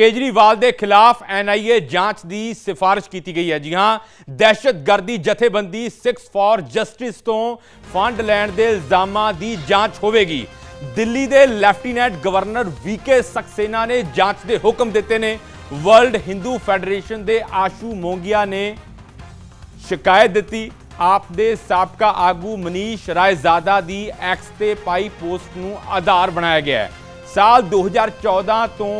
ਕੇਜਰੀਵਾਲ ਦੇ ਖਿਲਾਫ ਐਨਆਈਏ ਜਾਂਚ ਦੀ ਸਿਫਾਰਿਸ਼ ਕੀਤੀ ਗਈ ਹੈ। ਜੀ ਹਾਂ, ਦਹਿਸ਼ਤਗਰਦੀ ਜਥੇਬੰਦੀ 6 ਫॉर ਜਸਟਿਸ ਤੋਂ ਫੰਡ ਲੈਣ ਦੇ ਇਲਜ਼ਾਮਾਂ ਦੀ ਜਾਂਚ ਹੋਵੇਗੀ। ਦਿੱਲੀ ਦੇ ਲੈਫਟੀਨੈਂਟ ਗਵਰਨਰ ਵੀਕੇ ਸਕਸੇਨਾ ਨੇ ਜਾਂਚ ਦੇ ਹੁਕਮ ਦਿੱਤੇ ਨੇ। ਵਰਲਡ ਹਿੰਦੂ ਫੈਡਰੇਸ਼ਨ ਦੇ ਆਸ਼ੂ ਮੋਂਗੀਆ ਨੇ ਸ਼ਿਕਾਇਤ ਦਿੱਤੀ। ਆਪ ਦੇ ਸਾਬਕਾ ਆਗੂ ਮਨੀਸ਼ ਰਾਏਜ਼ਾਦਾ ਦੀ ਐਕਸ ਤੇ ਪਾਈ ਪੋਸਟ ਨੂੰ ਆਧਾਰ ਬਣਾਇਆ ਗਿਆ ਹੈ। ਸਾਲ 2014 ਤੋਂ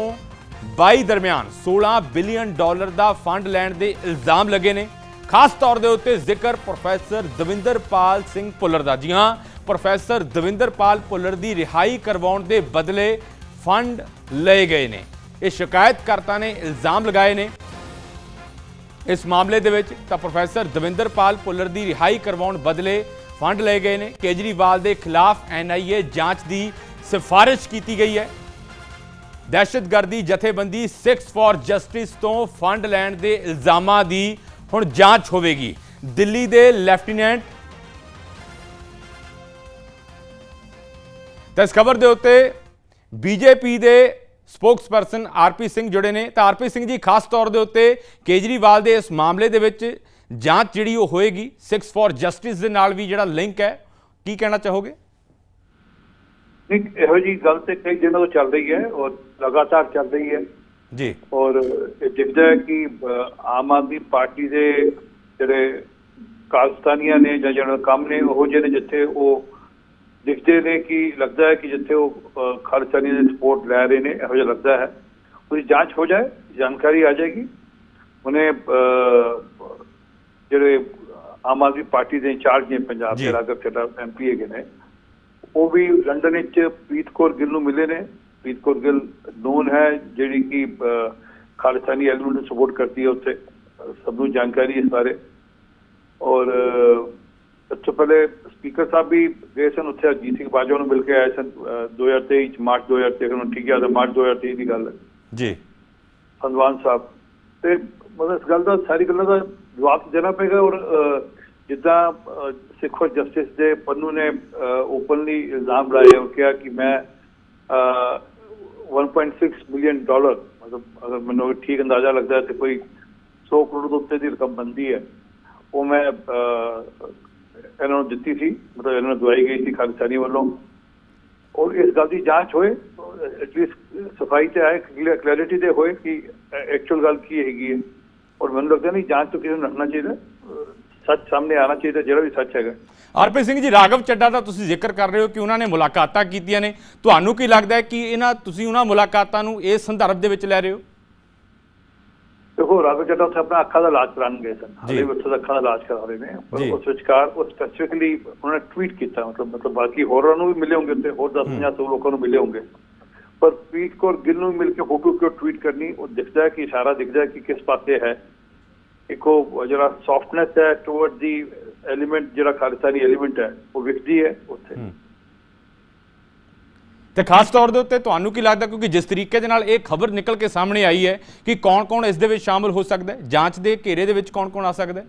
22 ਦਰਮਿਆਨ 16 ਬਿਲੀਅਨ ਡਾਲਰ ਦਾ ਫੰਡ ਲੈਣ ਦੇ ਇਲਜ਼ਾਮ ਲੱਗੇ ਨੇ। ਖਾਸ ਤੌਰ ਦੇ ਉੱਤੇ ਜ਼ਿਕਰ ਪ੍ਰੋਫੈਸਰ ਦਵਿੰਦਰਪਾਲ ਸਿੰਘ ਭੁੱਲਰ ਦਾ। ਜੀ ਹਾਂ, ਪ੍ਰੋਫੈਸਰ ਦਵਿੰਦਰਪਾਲ ਭੁੱਲਰ ਦੀ ਰਿਹਾਈ ਕਰਵਾਉਣ ਦੇ ਬਦਲੇ ਫੰਡ ਲਏ ਗਏ ਨੇ। ਇਹ ਸ਼ਿਕਾਇਤਕਰਤਾ ਨੇ ਇਲਜ਼ਾਮ ਲਗਾਏ ਨੇ। ਇਸ ਮਾਮਲੇ ਦੇ ਵਿੱਚ ਤਾਂ ਪ੍ਰੋਫੈਸਰ ਦਵਿੰਦਰਪਾਲ ਭੁੱਲਰ ਦੀ ਰਿਹਾਈ ਕਰਵਾਉਣ ਬਦਲੇ ਫੰਡ ਲਏ ਗਏ ਨੇ। ਕੇਜਰੀਵਾਲ ਦੇ ਖਿਲਾਫ ਐਨਆਈਏ ਜਾਂਚ ਦੀ ਸਿਫਾਰਿਸ਼ ਕੀਤੀ ਗਈ ਹੈ। ਦਹਿਸ਼ਤਗਰਦੀ ਜਥੇਬੰਦੀ 6 ਫॉर ਜਸਟਿਸ ਤੋਂ ਫੰਡ ਲੈਣ ਦੇ ਇਲਜ਼ਾਮਾਂ ਦੀ ਹੁਣ ਜਾਂਚ ਹੋਵੇਗੀ। ਦਿੱਲੀ ਦੇ ਲੈਫਟੀਨੈਂਟ ਤਾਂ ਇਸ ਖਬਰ ਦੇ ਉੱਤੇ ਬੀਜੇਪੀ ਦੇ ਸਪੋਕਸਪਰਸਨ ਆਰਪੀ ਸਿੰਘ ਜੁੜੇ ਨੇ। ਤਾਂ ਆਰਪੀ ਸਿੰਘ ਜੀ, ਖਾਸ ਤੌਰ ਦੇ ਉੱਤੇ ਕੇਜਰੀਵਾਲ ਦੇ ਇਸ ਮਾਮਲੇ ਦੇ ਵਿੱਚ ਜਾਂਚ ਜਿਹੜੀ ਉਹ ਹੋਏਗੀ। 6 ਫॉर ਜਸਟਿਸ ਦੇ ਨਾਲ ਵੀ ਜਿਹੜਾ ਲਿੰਕ ਹੈ, ਕੀ ਕਹਿਣਾ ਚਾਹੋਗੇ? ਨਹੀਂ ਇਹੋ ਜੀ ਗੱਲ ਤੇ ਕਈ ਦਿਨਾਂ ਤੋਂ ਚੱਲ ਰਹੀ ਹੈ ਔਰ ਲਗਾਤਾਰ ਚੱਲ ਰਹੀ ਹੈ। ਜੀ। ਔਰ ਇਹ ਦਿਖਦਾ ਹੈ ਕਿ ਆਮ ਆਦਮੀ ਪਾਰਟੀ ਦੇ ਜਿਹੜੇ ਕਾਰਸਤਾਨੀਆਂ ਨੇ ਜਾਂ ਜਿਹੜਾ ਕੰਮ ਨੇ ਉਹ ਜਿਹੇ ਨੇ ਜਿੱਥੇ ਉਹ ਦਿਖਦੇ ਨੇ ਕਿ ਲੱਗਦਾ ਹੈ ਕਿ ਜਿੱਥੇ ਉਹ ਅ, ਖਾਲਿਸਤਾਨੀ ਦੀ ਸਪੋਰਟ ਲੈ ਰਹੇ ਨੇ ਇਹੋ ਜਿਹਾ ਲੱਗਦਾ ਹੈ। ਉਹਦੀ ਜਾਂਚ ਹੋ ਜਾਏ ਜਾਣਕਾਰੀ ਆ ਜਾਏਗੀ। ਉਹਨੇ ਜਿਹੜੇ ਆਮ ਆਦਮੀ ਪਾਰਟੀ ਦੇ ਇੰਚਾਰਜ ਨੇ ਪੰਜਾਬ। ਦੇ ਰਾਘਵ ਚੱਡਾ ਐਮਪੀ ਹੈਗੇ ਨੇ ਉਹ ਵੀ ਲੰਡਨ ਵਿੱਚ ਪ੍ਰੀਤ ਕੌਰ ਗਿੱਲ ਨੂੰ ਮਿਲੇ ਨੇ। ਪ੍ਰੀਤ ਕੌਰ ਗਿੱਲ ਨੋਨ ਹੈ ਜਿਹੜੀ ਕਿ ਖਾਲਿਸਤਾਨੀ ਐਲੀਮੈਂਟ ਨੂੰ ਸਪੋਰਟ ਕਰਦੀ ਹੈ ਉੱਥੇ। ਸਭ ਨੂੰ ਜਾਣਕਾਰੀ ਹੈ ਇਸ ਬਾਰੇ ਔਰ ਤੋਂ ਪਹਿਲੇ ਸਪੀਕਰ ਸਾਹਿਬ ਵੀ ਗਏ ਸਨ ਉੱਥੇ। ਅਜੀਤ ਸਿੰਘ ਬਾਜਵਾ ਨੂੰ ਮਿਲ ਕੇ ਆਏ ਸਨ। ਅਹ, 2023 ਚ ਮਾਰਚ 2023 ਨੂੰ ਠੀਕ ਹੈ ਮਾਰਚ 2023 ਦੀ ਗੱਲ ਹੈ। ਜੀ। ਸੰਦਵਾਨ ਸਾਹਿਬ। ਤੇ ਮਤਲਬ ਇਸ ਗੱਲ ਦਾ ਸਾਰੀ ਗੱਲਾਂ ਦਾ ਜਵਾਬ ਦੇਣਾ ਪਏਗਾ ਔਰ ਜਿੱਦਾਂ ਸਿੱਖ ਫॉर ਜਸਟਿਸ ਦੇ ਪੰਨੂ ਨੇ ਓਪਨਲੀ ਇਲਜ਼ਾਮ ਲਾਏ ਔਰ ਕਿਹਾ ਕਿ ਮੈਂ ਅਹ, 1.6 ਮਿਲੀਅਨ ਡਾਲਰ ਮਤਲਬ ਅਗਰ ਮੈਨੂੰ ਠੀਕ ਅੰਦਾਜ਼ਾ ਲੱਗਦਾ ਹੈ ਤੇ ਕੋਈ 100 ਕਰੋੜ ਤੋਂ ਉੱਤੇ ਦੀ ਰਕਮ ਬੰਦੀ ਹੈ ਉਹ ਮੈਂ ਇਹਨਾਂ ਨੂੰ ਦਿੱਤੀ ਸੀ ਮਤਲਬ ਇਹਨਾਂ ਨੂੰ ਦਵਾਈ ਗਈ ਸੀ ਖਾਲਿਸਤਾਨੀ ਵੱਲੋਂ। ਔਰ ਇਸ ਗੱਲ ਦੀ ਜਾਂਚ ਹੋਏ ਐਟਲੀਸਟ ਸਫ਼ਾਈ ਤੇ ਆਏ ਕਲੈਰਿਟੀ ਤੇ ਹੋਏ ਕਿ ਐਕਚੁਅਲ ਗੱਲ ਕੀ ਹੈਗੀ ਹੈ। ਔਰ ਮੈਨੂੰ ਲੱਗਦਾ ਨਹੀਂ ਜਾਂਚ ਤੋਂ ਕਿਸੇ ਨੂੰ ਰੱਖਣਾ ਚਾਹੀਦਾ। ਸੱਚ ਸਾਹਮਣੇ ਆਣਾ ਚਾਹੀਦਾ ਜਿਹੜਾ ਵੀ ਸੱਚ ਹੈਗਾ। ਆਰਪੀ ਸਿੰਘ ਜੀ ਰਾਘਵ ਚੱਡਾ ਦਾ ਤੁਸੀਂ ਜ਼ਿਕਰ ਕਰ ਰਹੇ ਹੋ ਕਿ ਉਹਨਾਂ ਨੇ ਮੁਲਾਕਾਤਾਂ ਕੀਤੀਆਂ ਨੇ। ਤੁਹਾਨੂੰ ਕੀ ਲੱਗਦਾ ਹੈ ਕਿ ਇਹਨਾਂ ਤੁਸੀਂ ਉਹਨਾਂ ਮੁਲਾਕਾਤਾਂ ਨੂੰ ਇਸ ਸੰਦਰਭ ਦੇ ਵਿੱਚ ਲੈ ਰਹੇ ਹੋ? ਦੇਖੋ ਰਾਘਵ ਚੱਡਾ ਉੱਥੇ ਆਪਣਾ ਅੱਖਾਂ ਦਾ ਇਲਾਜ ਕਰਾਉਣ ਗਏ ਸਨ। ਹਾਲੇ ਵੀ ਉੱਥੇ ਅੱਖਾਂ ਦਾ ਇਲਾਜ ਕਰਾ ਰਹੇ ਨੇ। ਪਰ। ਉਸ ਵਿਚਕਾਰ ਉਹ ਸਪੈਸੀਫਿਕਲੀ ਉਹਨਾਂ ਨੇ ਟਵੀਟ ਕੀਤਾ ਮਤਲਬ ਮਤਲਬ ਬਾਕੀ ਹੋਰਾਂ ਨੂੰ ਵੀ ਮਿਲੇ ਹੋਣਗੇ ਤੇ ਹੋਰ 10 50 ਸੌ ਲੋਕਾਂ ਨੂੰ ਮਿਲੇ ਹੋਣਗੇ। ਪਰ ਪ੍ਰੀਤ ਕੌਰ ਗਿੱਲ ਨੂੰ ਮਿਲ ਕੇ ਫੋਟੋ ਕਿਉਂ ਟਵੀਟ ਕਰਨੀ? ਉਹ ਦਿਖਦਾ ਹੈ ਕਿ ਇਸ਼ਾਰਾ ਦਿਖਦਾ ਹੈ ਕਿ ਕਿਸ ਪਾਸੇ ਹੈ। ਇੱਕ ਉਹ ਜਿਹੜਾ ਸੌਫਟਨੈਸ ਹੈ ਟੁਵਰਡ ਦੀ ਐਲੀਮੈਂਟ ਜਿਹੜਾ ਖਾਲਿਸਤਾਨੀ ਐਲੀਮੈਂਟ ਹੈ ਉਹ ਵਿਖਦੀ ਹੈ ਉੱਥੇ। ਤੇ ਖਾਸ ਤੌਰ ਦੇ ਉੱਤੇ ਤੁਹਾਨੂੰ ਕੀ ਲੱਗਦਾ ਕਿਉਂਕਿ ਜਿਸ ਤਰੀਕੇ ਦੇ ਨਾਲ ਇਹ ਖਬਰ ਨਿਕਲ ਕੇ ਸਾਹਮਣੇ ਆਈ ਹੈ ਕਿ ਕੌਣ-ਕੌਣ ਇਸ ਦੇ ਵਿੱਚ ਸ਼ਾਮਲ ਹੋ ਸਕਦਾ ਹੈ? ਜਾਂਚ ਦੇ ਘੇਰੇ ਦੇ ਵਿੱਚ ਕੌਣ-ਕੌਣ ਆ ਸਕਦਾ ਹੈ?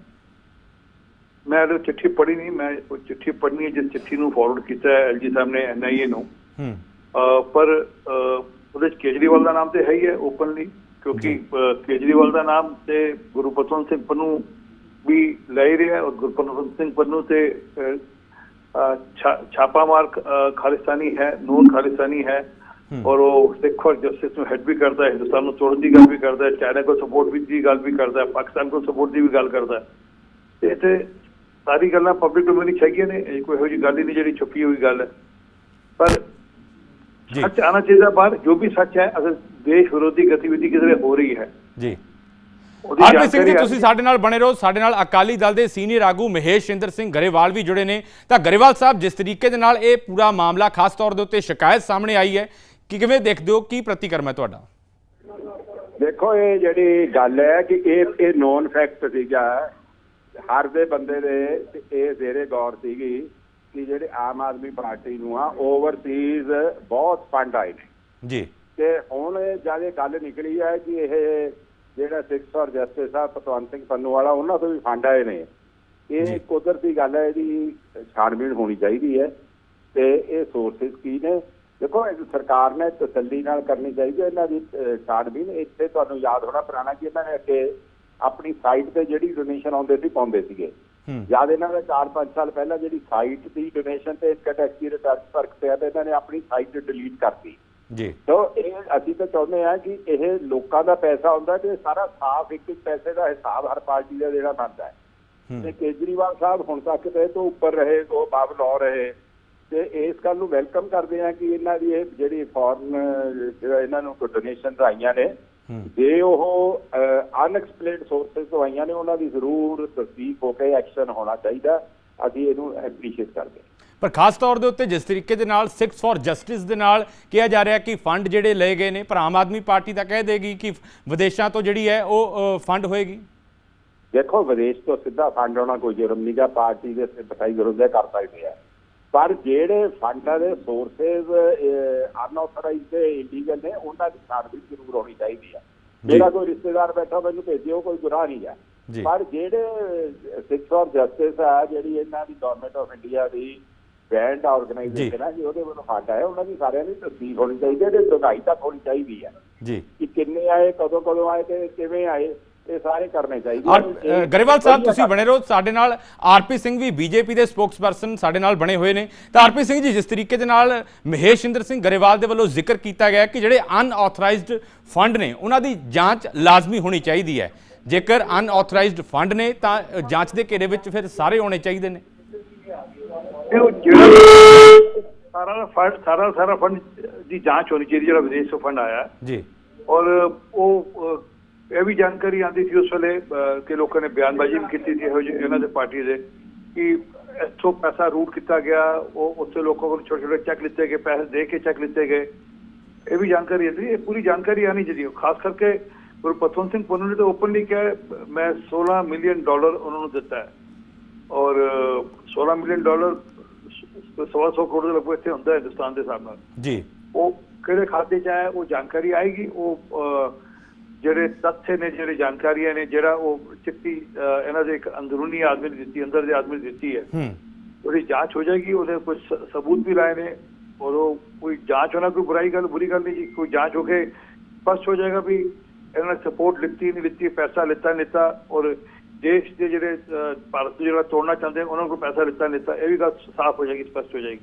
ਮੈਂ ਉਹ ਚਿੱਠੀ ਪੜ੍ਹੀ ਨਹੀਂ ਮੈਂ ਉਹ ਚਿੱਠੀ ਪੜ੍ਹਨੀ ਹੈ ਜਿਸ ਚਿੱਠੀ ਨੂੰ ਫਾਰਵਰਡ ਕੀਤਾ ਹੈ ਐਲਜੀ ਸਾਹਿਬ ਨੇ ਐਨਆਈਏ ਨੂੰ। ਹੂੰ। ਪਰ ਉਹਦੇ ਕੇਜਰੀਵਾਲ ਦਾ ਨਾਮ ਤੇ ਹੈ ਹੀ ਹੈ ਓਪਨਲੀ ਕਿਉਂਕਿ ਕੇਜਰੀਵਾਲ ਦਾ ਨਾਮ ਤੇ ਗੁਰਪਤਵੰਤ ਸਿੰਘ ਪੰਨੂ ਵੀ ਲੈ ਹੀ ਰਿਹਾ ਔਰ ਗੁਰਪਤਵੰਤ ਸਿੰਘ ਪੰਨੂ ਤੇ ਅਹ, ਅਹ, ਛਾ- ਛਾਪਾਮਾਰ ਅਹ, ਖਾਲਿਸਤਾਨੀ ਹੈ ਨੂਨ ਖਾਲਿਸਤਾਨੀ ਹੈ। ਔਰ ਉਹ ਸਿੱਖ ਔਰ ਜਸਟਿਸ ਨੂੰ ਹੈਡ ਵੀ ਕਰਦਾ ਹੈ ਹਿੰਦੁਸਤਾਨ ਨੂੰ ਤੋੜਨ ਦੀ ਗੱਲ ਵੀ ਕਰਦਾ ਹੈ ਚਾਈਨਾ ਕੋਲ ਸਪੋਰਟ ਵੀ ਦੀ ਗੱਲ ਵੀ ਕਰਦਾ ਹੈ ਪਾਕਿਸਤਾਨ ਕੋਲ ਸਪੋਰਟ ਦੀ ਵੀ ਗੱਲ ਕਰਦਾ ਹੈ। ਤੇ ਤੇ ਸਾਰੀ ਗੱਲਾਂ ਪਬਲਿਕ ਡੋਮੇਨ ਵਿੱਚ ਹੈਗੀਆਂ ਨੇ ਕੋਈ ਇਹੋ ਜਿਹੀ ਗੱਲ ਹੀ ਨਹੀਂ ਜਿਹੜੀ ਛੁਪੀ ਹੋਈ ਗੱਲ ਹੈ। ਪਰ ਜੀ। ਸੱਚ ਆਣਾ ਚਾਹੀਦਾ ਬਾਹਰ ਜੋ ਵੀ ਸੱਚ ਹੈ ਅਗਰ ਦੇਸ਼ ਵਿਰੋਧੀ ਗਤੀਵਿਧੀ ਕਿਧਰੇ ਹੋ ਰਹੀ ਹੈ। ਜੀ। ਆਰਪੀ ਸਿੰਘ ਜੀ ਤੁਸੀਂ ਸਾਡੇ ਨਾਲ ਬਣੇ ਰਹੋ। ਸਾਡੇ ਨਾਲ ਅਕਾਲੀ ਦਲ ਦੇ ਸੀਨੀਅਰ ਆਗੂ ਮਹੇਸ਼ ਇੰਦਰ ਸਿੰਘ ਗਰੇਵਾਲ ਵੀ ਜੁੜੇ ਨੇ। ਤਾਂ ਗਰੇਵਾਲ ਸਾਹਿਬ ਜਿਸ ਤਰੀਕੇ ਦੇ ਨਾਲ ਇਹ ਪੂਰਾ ਮਾਮਲਾ ਖਾਸ ਤੌਰ ਦੇ ਉੱਤੇ ਸ਼ਿਕਾਇਤ ਸਾਹਮਣੇ ਆਈ ਹੈ ਕਿ ਕਿਵੇਂ ਦੇਖਦੇ ਹੋ? ਕੀ ਪ੍ਰਤੀਕਰਮ ਹੈ ਤੁਹਾਡਾ? ਦੇਖੋ ਇਹ ਜਿਹੜੀ ਗੱਲ ਹੈ ਕਿ ਇਹ ਇਹ ਨੋਨ ਫੈਕਟ ਸੀਗਾ ਹਰ ਦੇ ਬੰਦੇ ਦੇ ਤੇ ਇਹ ਜ਼ੇਰੇ ਗੌਰ ਸੀਗੀ ਕਿ ਜਿਹੜੇ ਆਮ ਆਦਮੀ ਪਾਰਟੀ ਨੂੰ ਆ ਓਵਰਸੀਜ਼ ਬਹੁਤ ਫੰਡ ਆਏ ਨੇ। ਜੀ। ਤੇ ਹੁਣ ਜਦ ਇਹ ਗੱਲ ਨਿਕਲੀ ਹੈ ਕਿ ਇਹ ਜਿਹੜਾ ਸਿੱਖ ਫॉर ਜਸਟਿਸ ਆ ਪਤਵੰਤ ਸਿੰਘ ਪੰਨੂ ਵਾਲਾ ਉਹਨਾਂ ਤੋਂ ਵੀ ਫੰਡ ਆਏ ਨੇ। ਇਹ ਕੁਦਰਤੀ ਗੱਲ ਹੈ ਇਹਦੀ ਛਾਣਬੀਣ ਹੋਣੀ ਚਾਹੀਦੀ ਹੈ ਤੇ ਇਹ ਸੋਰਸਸ ਕੀ ਨੇ? ਦੇਖੋ ਇਹ ਸਰਕਾਰ ਨੇ ਤਸੱਲੀ ਨਾਲ ਕਰਨੀ ਚਾਹੀਦੀ ਹੈ ਇਹਨਾਂ ਦੀ ਅਹ, ਛਾਣਬੀਨ ਇੱਥੇ ਤੁਹਾਨੂੰ ਯਾਦ ਹੋਣਾ ਪੁਰਾਣਾ ਕਿ ਇਹਨਾਂ ਨੇ ਅੱਗੇ ਆਪਣੀ ਸਾਈਟ ਤੇ ਜਿਹੜੀ ਡੋਨੇਸ਼ਨ ਆਉਂਦੇ ਸੀ ਪਾਉਂਦੇ ਸੀਗੇ। ਜਦ ਇਹਨਾਂ ਦਾ 4-5 ਸਾਲ ਪਹਿਲਾਂ ਜਿਹੜੀ ਸਾਈਟ ਦੀ ਡੋਨੇਸ਼ਨ ਤੇ ਇਨਕਮ ਟੈਕਸ ਦੀ ਰਿਟਰਨ ਫ਼ਰਕ ਪਿਆ ਤੇ ਇਹਨਾਂ ਨੇ ਆਪਣੀ ਸਾਈਟ ਡਿਲੀਟ ਕਰਤੀ। ਜੀ। ਸੋ ਇਹ ਅਸੀਂ ਤਾਂ ਚਾਹੁੰਦੇ ਹਾਂ ਕਿ ਇਹ ਲੋਕਾਂ ਦਾ ਪੈਸਾ ਹੁੰਦਾ ਤੇ ਸਾਰਾ ਸਾਫ਼ ਇੱਕ ਇੱਕ ਪੈਸੇ ਦਾ ਹਿਸਾਬ ਹਰ ਪਾਰਟੀ ਦਾ ਜਿਹੜਾ ਬਣਦਾ ਹੈ। ਤੇ ਕੇਜਰੀਵਾਲ ਸਾਹਿਬ ਹੁਣ ਤੱਕ ਤੇ ਤੋਂ ਉੱਪਰ ਰਹੇ ਉਹ ਬਾਬ ਲਾ ਰਹੇ। ਤੇ ਇਸ ਗੱਲ ਨੂੰ ਵੈਲਕਮ ਕਰਦੇ ਆ ਕਿ ਇਹਨਾਂ ਦੀ ਇਹ ਜਿਹੜੀ ਫੋਰਨ ਜਿਹੜਾ ਇਹਨਾਂ ਨੂੰ ਡੋਨੇਸ਼ਨ ਆਈਆਂ ਨੇ ਜੇ ਉਹ ਅਨਐਕਸਪਲੇਨਡ ਸੋਰਸਸ ਤੋਂ ਆਈਆਂ ਨੇ ਉਹਨਾਂ ਦੀ ਜ਼ਰੂਰ ਤਸਦੀਕ ਹੋ ਕੇ ਐਕਸ਼ਨ ਹੋਣਾ ਚਾਹੀਦਾ। ਅਸੀਂ ਇਹਨੂੰ ਐਪਰੀਸ਼ੀਏਟ ਕਰਦੇ ਹਾਂ। ਪਰ ਖਾਸ ਤੌਰ ਦੇ ਉੱਤੇ ਜਿਸ ਤਰੀਕੇ ਦੇ ਨਾਲ 6 ਫॉर ਜਸਟਿਸ ਦੇ ਨਾਲ ਕਿਹਾ ਜਾ ਰਿਹਾ ਕਿ ਫੰਡ ਜਿਹੜੇ ਲਏ ਗਏ ਨੇ ਪਰ ਆਮ ਆਦਮੀ ਪਾਰਟੀ ਤਾਂ ਕਹਿ ਦੇਗੀ ਕਿ ਵਿਦੇਸ਼ਾਂ ਤੋਂ ਜਿਹੜੀ ਹੈ ਉਹ ਫੰਡ ਹੋਏਗੀ ਦੇਖੋ ਵਿਦੇਸ਼ ਤੋਂ ਸਿੱਧਾ ਫੰਡ ਆਉਣਾ ਕੋਈ ਜੁਰਮ ਨਹੀਂਗਾ ਪਾਰਟੀ ਦੇ ਸਿਫਤਾਈ ਵਿਰੁੱਧ ਕਰ ਸਕਦੇ ਆ ਪਰ ਜਿਹੜੇ ਫੰਡਾਂ ਦੇ ਸੋਰਸਸ ਅਨਆਥੋਰਾਈਜ਼ਡ ਇਲੀਗਲ ਨੇ ਉਹਨਾਂ ਦੀ ਛਾਣਬੀਨ ਜ਼ਰੂਰ ਹੋਣੀ ਚਾਹੀਦੀ ਆ। ਮੇਰਾ ਕੋਈ ਰਿਸ਼ਤੇਦਾਰ ਬੈਠਾ ਮੈਨੂੰ ਭੇਜਿਓ ਕੋਈ ਗੁਨਾਹ ਨਹੀਂ ਜੀ। ਪਰ ਜਿਹੜੇ ਸਿਕਸ ਫॉर ਜਸਟਿਸ ਆ ਜਿਹੜੀ ਇਹਨਾਂ ਦੀ ਗਵਰਨਮੈਂਟ ਆਫ ਇੰਡੀਆ ਦੀ ਬੈਂਡ ਆਰਗੇਨਾਈਜੇਸ਼ਨ ਹੈ ਜਿਹਦੇ ਵੱਲੋਂ ਫੰਡ ਆਇਆ ਉਹਨਾਂ ਦੀ ਸਾਰਿਆਂ ਦੀ ਤਸਦੀਕ ਹੋਣੀ ਚਾਹੀਦੀ ਹੈ ਤੇ ਦੁਗਾਈ ਤੱਕ ਹੋਣੀ ਚਾਹੀਦੀ ਹੈ। ਜੀ। ਕਿ ਕਿੰਨੇ ਆਏ ਕਦੋਂ ਕਦੋਂ ਆਏ ਤੇ ਕਿਵੇਂ ਆਏ ਇਹ ਸਾਰੇ ਕਰਨੇ ਚਾਹੀਦੇ ਗਰੇਵਾਲ ਸਾਹਿਬ ਤੁਸੀਂ ਬਣੇ ਰਹੋ। ਸਾਡੇ ਨਾਲ ਆਰਪੀ ਸਿੰਘ ਵੀ ਬੀਜੇਪੀ ਦੇ ਸਪੋਕਸਪਰਸਨ ਸਾਡੇ ਨਾਲ ਬਣੇ ਹੋਏ ਨੇ। ਤਾਂ ਆਰਪੀ ਸਿੰਘ ਜੀ ਜਿਸ ਤਰੀਕੇ ਦੇ ਨਾਲ ਮਹੇਸ਼ਿੰਦਰ ਸਿੰਘ ਗਰੇਵਾਲ ਦੇ ਵੱਲੋਂ ਜ਼ਿਕਰ ਕੀਤਾ ਗਿਆ ਕਿ ਜਿਹੜੇ ਅਨਆਥੋਰਾਈਜ਼ਡ ਫੰਡ ਨੇ ਉਹਨਾਂ ਦੀ ਜਾਂਚ ਲਾਜ਼ਮੀ ਹੋਣੀ ਚਾਹੀਦੀ ਹੈ। ਜੇਕਰ ਅਨਆਥੋਰਾਈਜ਼ਡ ਫੰਡ ਨੇ ਤਾਂ ਜਾਂਚ ਦੇ ਘੇਰੇ ਵਿੱਚ ਫਿਰ ਸਾਰੇ ਹੋਣੇ ਚਾਹੀਦੇ ਨੇ। ਇਹ ਉਹ ਜਿਹੜਾ ਸਾਰਾ ਫੰਡ ਸਾਰਾ ਸਾਰਾ ਫੰਡ ਦੀ ਜਾਂਚ ਹੋਣੀ ਚਾਹੀਦੀ ਜਿਹੜਾ ਵਿਦੇਸ਼ ਤੋਂ ਫੰਡ ਆਇਆ। ਜੀ। ਔਰ ਉਹ ਇਹ ਵੀ ਜਾਣਕਾਰੀ ਆਂਦੀ ਸੀ ਉਸ ਵੇਲੇ ਕਿ ਲੋਕਾਂ ਨੇ ਬਿਆਨਬਾਜ਼ੀ ਵੀ ਕੀਤੀ ਸੀ ਇਹੋ ਜਿਹੇ ਇਹਨਾਂ ਦੇ ਪਾਰਟੀ ਦੇ ਕਿ ਇੱਥੋਂ ਪੈਸਾ ਰੂਟ ਕੀਤਾ ਗਿਆ ਉਹ ਉੱਥੇ ਲੋਕਾਂ ਕੋਲ ਛੋਟੇ ਛੋਟੇ ਚੈੱਕ ਲਿੱਤੇ ਗਏ ਪੈਸੇ ਦੇ ਕੇ ਚੈੱਕ ਲਿੱਤੇ ਗਏ। ਇਹ ਵੀ ਜਾਣਕਾਰੀ ਹੈ ਇਹ ਪੂਰੀ ਜਾਣਕਾਰੀ ਆਣੀ ਚਾਹੀਦੀ ਹੈ। ਖਾਸ ਕਰਕੇ ਗੁਰਪਤਵੰਤ ਸਿੰਘ ਪੰਨੂ ਨੇ ਤਾਂ ਓਪਨਲੀ ਕਿਹਾ ਮੈਂ 16 ਮਿਲੀਅਨ ਡਾਲਰ ਉਹਨਾਂ ਨੂੰ ਦਿੱਤਾ ਹੈ। ਔਰ ਅਹ, 16 ਮਿਲੀਅਨ ਡਾਲਰ ਸਵਾ ਸੌ ਕਰੋੜ ਦੇ ਲਗਭਗ ਇੱਥੇ ਹੁੰਦਾ ਹੈ ਹਿੰਦੁਸਤਾਨ ਦੇ ਹਿਸਾਬ ਨਾਲ। ਜੀ। ਉਹ ਕਿਹੜੇ ਖਾਤੇ 'ਚ ਆਇਆ ਉਹ ਜਾਣਕਾਰੀ ਆਏਗੀ ਉਹ ਜਿਹੜੇ ਤੱਥ ਨੇ ਜਿਹੜੇ ਜਾਣਕਾਰੀਆਂ ਨੇ ਜਿਹੜਾ ਉਹ ਚਿੱਠੀ ਇਹਨਾਂ ਦੇ ਇੱਕ ਅੰਦਰੂਨੀ ਆਦਮੀ ਨੇ ਦਿੱਤੀ ਅੰਦਰ ਦੇ ਆਦਮੀ ਨੇ ਦਿੱਤੀ ਹੈ। ਹੂੰ। ਉਹਦੀ ਜਾਂਚ ਹੋ ਜਾਏਗੀ ਉਹਦੇ ਕੁਝ ਸਬੂਤ ਵੀ ਲਾਏ ਨੇ ਔਰ ਉਹ ਕੋਈ ਜਾਂਚ ਹੋਣਾ ਕੋਈ ਬੁਰਾਈ ਗੱਲ ਬੁਰੀ ਗੱਲ ਨਹੀਂ ਜੀ ਕੋਈ ਜਾਂਚ ਹੋ ਕੇ ਸਪਸ਼ਟ ਹੋ ਜਾਏਗਾ ਵੀ ਇਹਨਾਂ ਨੇ ਸਪੋਰਟ ਲਿੱਤੀ ਨਹੀਂ ਲਿੱਤੀ ਪੈਸਾ ਲਿੱਤਾ ਨਹੀਂ ਲਿੱਤਾ ਔਰ ਦੇਸ਼ ਦੇ ਜਿਹੜੇ ਭਾਰਤ ਨੂੰ ਜਿਹੜਾ ਤੋੜਨਾ ਚਾਹੁੰਦੇ ਉਹਨਾਂ ਕੋਲ ਪੈਸਾ ਲਿੱਤਾ ਨਹੀਂ ਲਿੱਤਾ ਇਹ ਵੀ ਗੱਲ ਸਾਫ਼ ਹੋ ਜਾਏਗੀ, ਸਪਸ਼ਟ ਹੋ ਜਾਏਗੀ।